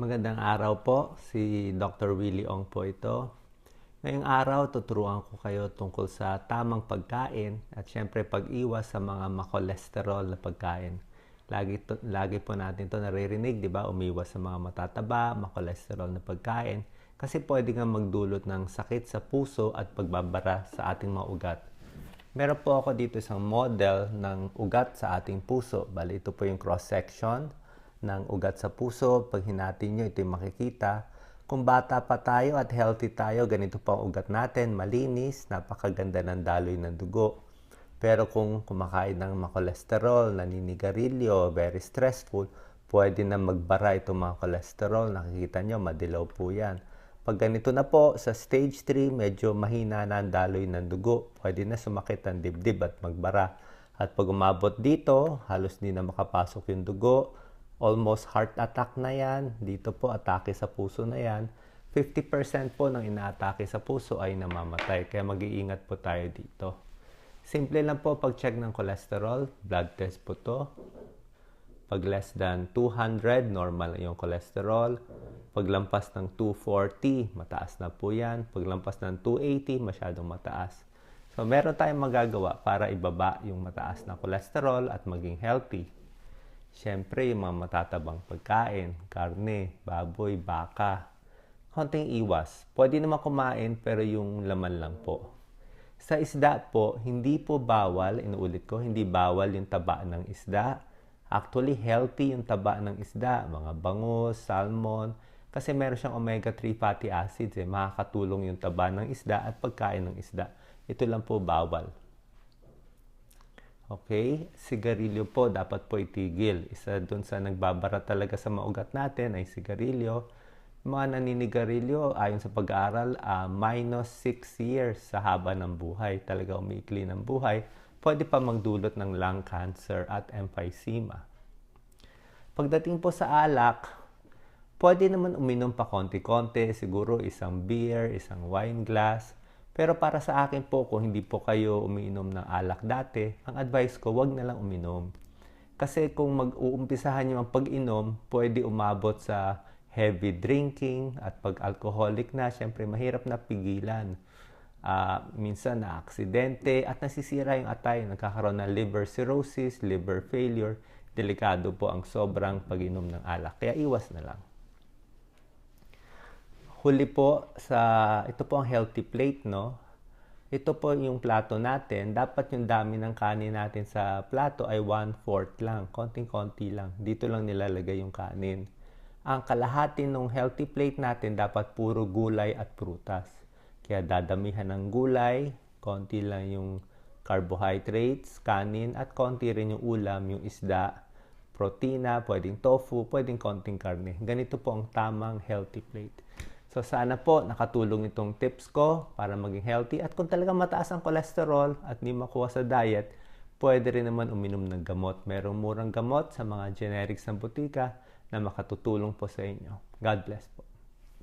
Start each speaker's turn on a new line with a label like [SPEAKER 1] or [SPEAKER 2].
[SPEAKER 1] Magandang araw po. Si Dr. Willie Ong po ito. Ngayong araw, tuturuan ko kayo tungkol sa tamang pagkain at syempre pag-iwas sa mga makolesterol na pagkain. Lagi, to, lagi po natin to naririnig, di ba? Umiwas sa mga matataba, makolesterol na pagkain kasi pwede nga magdulot ng sakit sa puso at pagbabara sa ating mga ugat. Meron po ako dito isang model ng ugat sa ating puso. Bali, ito po yung cross-section ng ugat sa puso. Pag hinati nyo, ito makikita. Kung bata pa tayo at healthy tayo, ganito po ang ugat natin, malinis, napakaganda ng daloy ng dugo. Pero kung kumakain ng makolesterol, naninigarilyo, very stressful, pwede na magbara itong mga kolesterol. Nakikita nyo, madilaw po yan. Pag ganito na po, sa stage 3, medyo mahina na ang daloy ng dugo. Pwede na sumakit ang dibdib at magbara. At pag umabot dito, halos di na makapasok yung dugo almost heart attack na yan. Dito po, atake sa puso na yan. 50% po ng inaatake sa puso ay namamatay. Kaya mag-iingat po tayo dito. Simple lang po pag-check ng cholesterol. Blood test po to. Pag less than 200, normal yung cholesterol. Pag lampas ng 240, mataas na po yan. Pag lampas ng 280, masyadong mataas. So, meron tayong magagawa para ibaba yung mataas na cholesterol at maging healthy. Siyempre, yung mga matatabang pagkain, karne, baboy, baka. Konting iwas. Pwede naman kumain pero yung laman lang po. Sa isda po, hindi po bawal, inuulit ko, hindi bawal yung taba ng isda. Actually, healthy yung taba ng isda, mga bangus, salmon, kasi meron siyang omega-3 fatty acids, eh, makakatulong yung taba ng isda at pagkain ng isda. Ito lang po bawal. Okay? Sigarilyo po, dapat po itigil. Isa dun sa nagbabara talaga sa maugat natin ay sigarilyo. Mga naninigarilyo, ayon sa pag-aaral, uh, minus 6 years sa haba ng buhay. Talaga umiikli ng buhay. Pwede pa magdulot ng lung cancer at emphysema. Pagdating po sa alak, pwede naman uminom pa konti-konti. Siguro isang beer, isang wine glass pero para sa akin po, kung hindi po kayo umiinom ng alak dati, ang advice ko, wag na lang uminom. Kasi kung mag-uumpisahan nyo ang pag-inom, pwede umabot sa heavy drinking at pag alcoholic na, syempre mahirap na pigilan. Uh, minsan na aksidente at nasisira yung atay, nagkakaroon ng liver cirrhosis, liver failure. Delikado po ang sobrang pag-inom ng alak. Kaya iwas na lang huli po sa, ito po ang healthy plate, no? Ito po yung plato natin. Dapat yung dami ng kanin natin sa plato ay 1-4 lang. Konting-konti lang. Dito lang nilalagay yung kanin. Ang kalahati ng healthy plate natin dapat puro gulay at prutas. Kaya dadamihan ng gulay, konti lang yung carbohydrates, kanin, at konti rin yung ulam, yung isda, protina, pwedeng tofu, pwedeng konting karne. Ganito po ang tamang healthy plate. So sana po nakatulong itong tips ko para maging healthy. At kung talaga mataas ang cholesterol at hindi makuha sa diet, pwede rin naman uminom ng gamot. Merong murang gamot sa mga generics ng butika na makatutulong po sa inyo. God bless po.